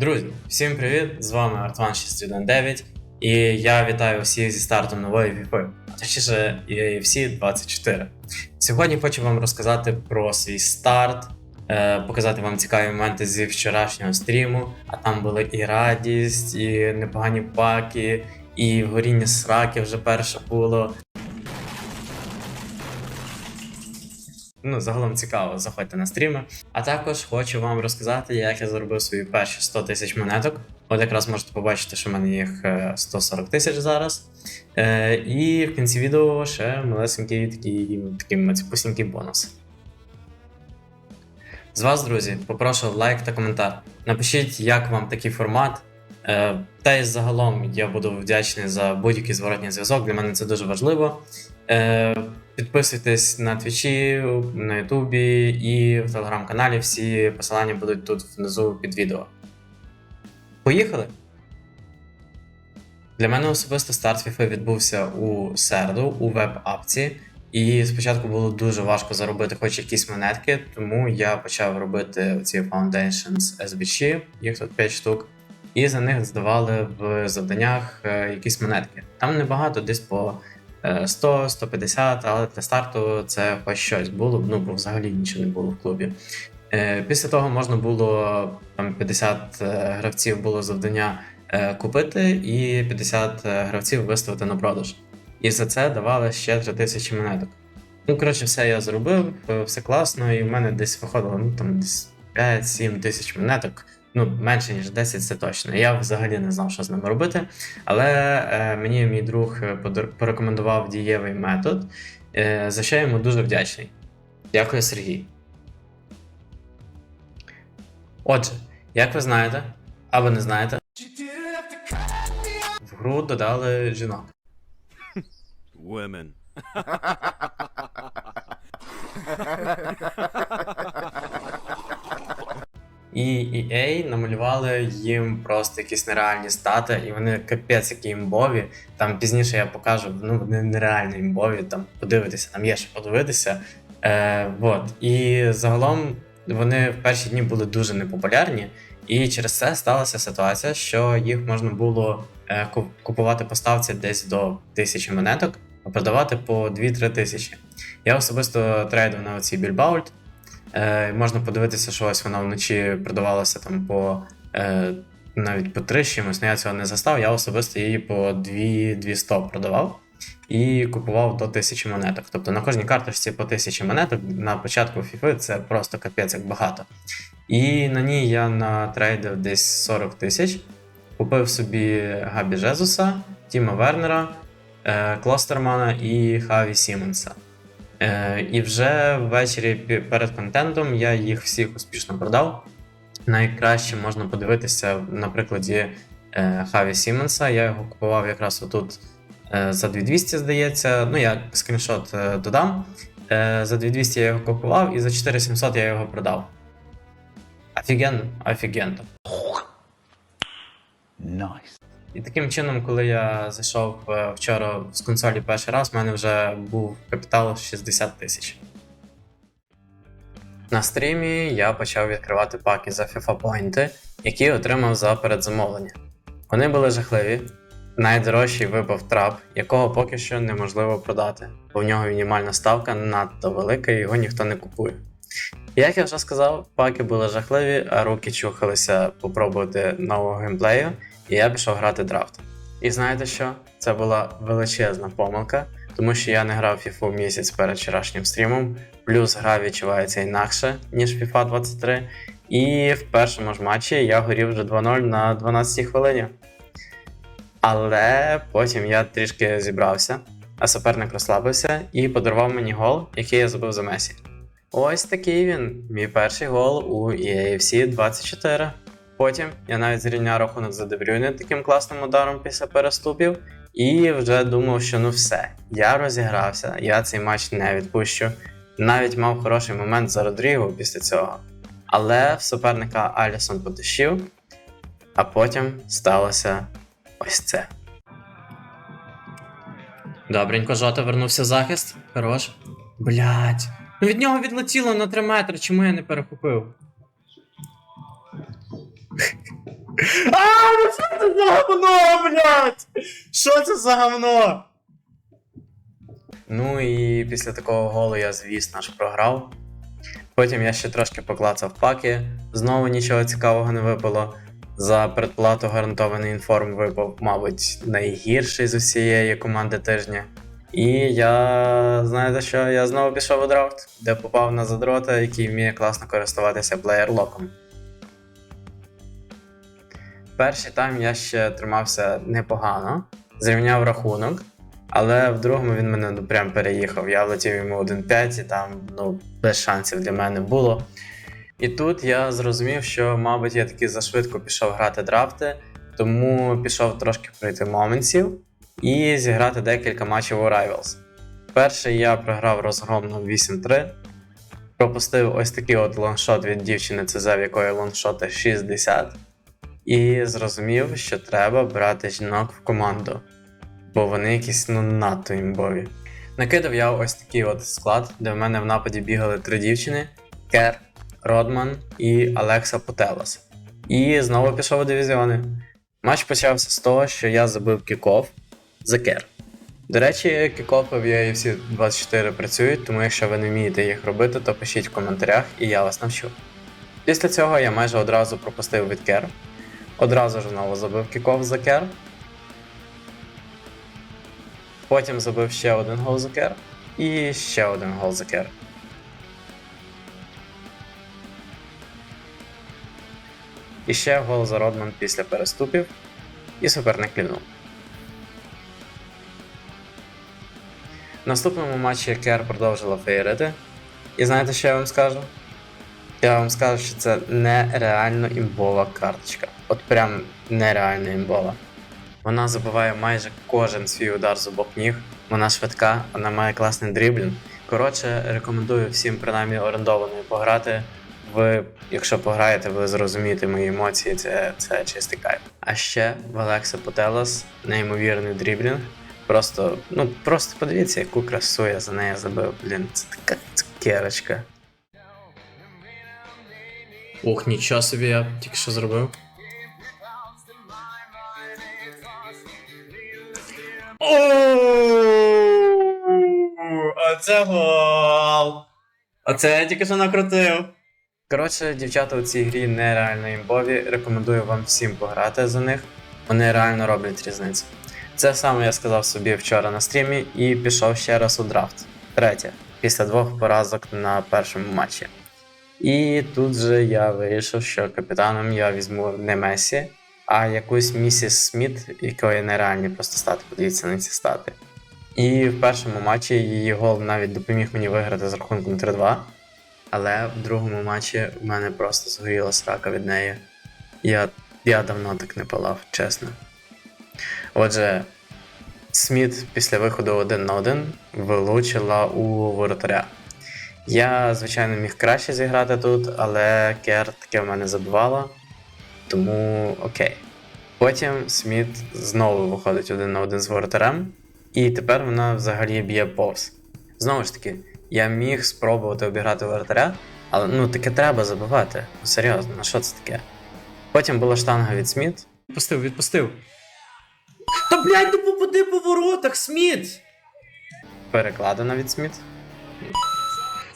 Друзі, всім привіт! З вами Артван 619 і я вітаю всіх зі стартом нової FIFA, а точніше EAFC 24. Сьогодні хочу вам розказати про свій старт, е, показати вам цікаві моменти зі вчорашнього стріму, а там були і радість, і непогані паки, і горіння сраки вже перше було. Ну, загалом цікаво, заходьте на стріми. А також хочу вам розказати, як я заробив свої перші 100 тисяч монеток. От якраз можете побачити, що в мене їх е, 140 тисяч зараз. Е, і в кінці відео ще малесенький такий, такий маціпусінький бонус. З вас, друзі, попрошу лайк та коментар. Напишіть, як вам такий формат. Е, Та й загалом я буду вдячний за будь-який зворотній зв'язок. Для мене це дуже важливо. Е, Підписуйтесь на твічі, на Ютубі і в телеграм-каналі. Всі посилання будуть тут внизу під відео. Поїхали! Для мене особисто старт FIFA відбувся у середу у веб-апці. І спочатку було дуже важко заробити хоч якісь монетки, тому я почав робити ці Foundations SBC, їх тут 5 штук, і за них здавали в завданнях е, якісь монетки. Там небагато, десь по е, 100, 150, але для старту це хоч щось було, ну бо взагалі нічого не було в клубі. Е, Після того можна було там 50 е, гравців було завдання е, купити, і 50 гравців виставити на продаж. І за це давали ще 3000 монеток. Ну, коротше, все я зробив, е, все класно, і в мене десь виходило ну, там десь 5-7 тисяч монеток. Ну, менше ніж 10, це точно. Я взагалі не знав, що з ними робити. Але е, мені мій друг е, порекомендував дієвий метод, е, за що я йому дуже вдячний. Дякую, Сергій. Отже, як ви знаєте, або не знаєте, в гру додали жінок. Women. І EA намалювали їм просто якісь нереальні стати, і вони капець які імбові. Там пізніше я покажу, ну вони нереально імбові, там подивитися, там є що подивитися. Е, вот. І загалом вони в перші дні були дуже непопулярні, і через це сталася ситуація, що їх можна було е, купувати по ставці десь до тисячі монеток, а продавати по 2-3 тисячі. Я особисто трейдив на оцій Більбаульт. Е, можна подивитися, що ось вона вночі продавалася там по е, навіть по 3 з чимось, я цього не застав. Я особисто її по 2 200 продавав і купував до 1000 монеток. Тобто на кожній карточці по 1000 монеток на початку FIFA це просто капець як багато. І на ній я натрейдив десь 40 тисяч, купив собі Габі Жезуса, Тіма Вернера, е, Клостермана і Хаві Сіменса. Е, і вже ввечері перед контентом я їх всіх успішно продав. Найкраще можна подивитися на прикладі е, Хаві Сіменса. Я його купував якраз отут е, за 2200, здається. Ну, я скріншот е, додам. Е, за 2200 я його купував, і за 4700 я його продав. Офігенно, офігенно. Nice. І таким чином, коли я зайшов е, вчора з консолі перший раз, в мене вже був капітал 60 тисяч. На стрімі я почав відкривати паки за FIFA Points, які отримав за передзамовлення. Вони були жахливі. Найдорожчий випав трап, якого поки що неможливо продати, бо в нього мінімальна ставка надто велика і його ніхто не купує. Як я вже сказав, паки були жахливі, а руки чухалися попробувати нового геймплею, і я пішов грати драфт. І знаєте що? Це була величезна помилка, тому що я не грав FIFA місяць перед вчорашнім стрімом, плюс гра відчувається інакше, ніж FIFA 23. І в першому ж матчі я горів вже 2-0 на 12 хвилині. Але потім я трішки зібрався, а суперник розслабився і подарував мені гол, який я забив за Месі. Ось такий він, мій перший гол у EAFC 24. Потім я навіть зрівняв рахунок за Дебрюйне таким класним ударом після переступів, і вже думав, що ну все, я розігрався, я цей матч не відпущу. Навіть мав хороший момент за Родріго після цього. Але в суперника Алісон потащив, а потім сталося ось це. Добренько, Жота вернувся в захист. Хорош. Блять. Ну від нього відлетіло на 3 метри, чому я не перехопив? А, ну що це за говно, блядь? Що це за говно? Ну і після такого голу я, звісно ж, програв. Потім я ще трошки поклацав паки, знову нічого цікавого не випало. За предплату гарантований інформ випав, мабуть, найгірший з усієї команди тижня. І я, знаєте що, я знову пішов у драфт, де попав на задрота, який вміє класно користуватися плеєр-локом. Перший тайм я ще тримався непогано, зрівняв рахунок, але в другому він мене ну, прям переїхав. Я влетів йому 1-5 і там ну, без шансів для мене було. І тут я зрозумів, що, мабуть, я таки зашвидко пішов грати драфти, тому пішов трошки пройти моментів і зіграти декілька матчів у Rivals. Перший я програв розгромно 8-3, пропустив ось такий от лонгшот від дівчини ЦЗ, в якої лонгшоти 60. І зрозумів, що треба брати жінок в команду, бо вони якісь ну надто імбові. Накидав я ось такий от склад, де в мене в нападі бігали три дівчини: Кер, Родман і Алекса Потелос. І знову пішов у дивізіони. Матч почався з того, що я забив кіков за Кер. До речі, кікофи в UFC 24 працюють, тому якщо ви не вмієте їх робити, то пишіть в коментарях і я вас навчу. Після цього я майже одразу пропустив від Кер. Одразу ж знову забив кіков за Кер. Потім забив ще один гол за Кер. І ще один гол за Кер. І ще гол за Родман після переступів. І суперник клівнув. В наступному матчі Кер продовжила феєрити. І знаєте, що я вам скажу? Я вам скажу, що це нереально імбова карточка. От прям нереально імбова. Вона забиває майже кожен свій удар з обох ніг. Вона швидка, вона має класний дріблінг. Коротше, рекомендую всім принаймні орендованою пограти. Ви, якщо пограєте, ви зрозумієте мої емоції, це, це чистий кайф. А ще в Алекса Потелос неймовірний дріблінг. Просто, ну просто подивіться, яку красу я за неї забив. Блін, це така цукерочка. Ух, нічого собі я тільки що зробив. Оце гол! Оце я тільки що накрутив. Коротше, дівчата у цій грі нереально імбові. Рекомендую вам всім пограти за них. Вони реально роблять різницю. Це саме я сказав собі вчора на стрімі і пішов ще раз у драфт. Третє, після двох поразок на першому матчі. І тут же я вирішив, що капітаном я візьму не Месі, а якусь місіс Сміт, якої нереальні просто стати, подивіться на ці стати. І в першому матчі її гол навіть допоміг мені виграти з рахунком 3-2. Але в другому матчі в мене просто згоріла срака від неї. Я, я давно так не палав, чесно. Отже, Сміт після виходу один на один вилучила у воротаря. Я, звичайно, міг краще зіграти тут, але Кер таке в мене забивала, тому окей. Потім Сміт знову виходить один на один з воротарем, і тепер вона взагалі б'є повз. Знову ж таки, я міг спробувати обіграти воротаря, але ну таке треба забивати. Ну, серйозно, на що це таке? Потім була штанга від Сміт. Відпустив, відпустив. Та блядь, ну попади по воротах, Сміт! Перекладена від Сміт.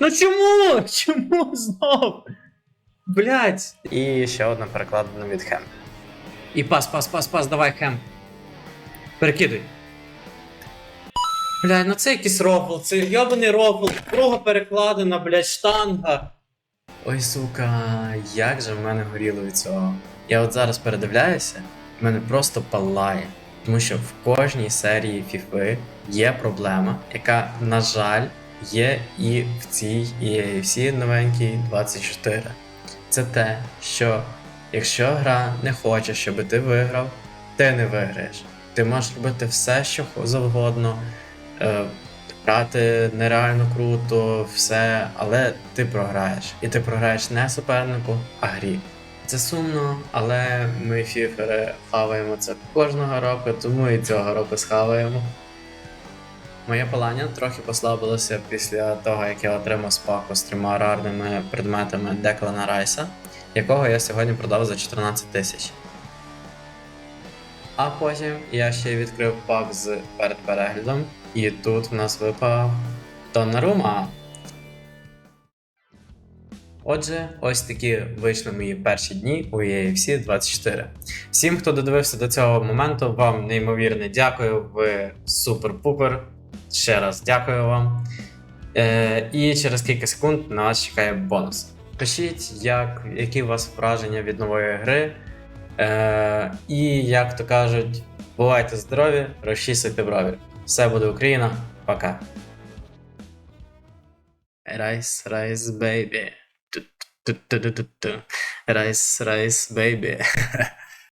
Ну чому? Чому знов? Блять. І ще одна перекладена від Хем. І пас, пас, пас, пас, давай, хем. Перекидуй. Блядь, ну це якийсь рофл, це йобаний рофл, друга перекладена, блядь, штанга. Ой, сука, як же в мене горіло від цього. Я от зараз передивляюся, в мене просто палає. Тому що в кожній серії FIFA є проблема, яка, на жаль, є і в цій EAFC новенькій 24. Це те, що якщо гра не хоче, щоб ти виграв, ти не виграєш. Ти можеш робити все, що завгодно, е, грати нереально круто, все, але ти програєш. І ти програєш не супернику, а грі. Це сумно, але ми фіфери хаваємо це кожного року, тому і цього року схаваємо. Моє палання трохи послабилося після того, як я отримав спаку з трьома рарними предметами Деклана Райса, якого я сьогодні продав за 14 тисяч. А потім я ще відкрив пак з перед переглядом, і тут в нас випав Донарума. Отже, ось такі вийшли мої перші дні у EAFC 24. Всім, хто додивився до цього моменту, вам неймовірне дякую. Ви супер-пупер. Ще раз дякую вам. Е, і через кілька секунд на вас чекає бонус. Пишіть, як, які у вас враження від нової гри. Е, і, як то кажуть, бувайте здорові, розчісуйте брові. Все буде Україна. Пока. Райс, райс, бейбі. Райс, райс, бейбі.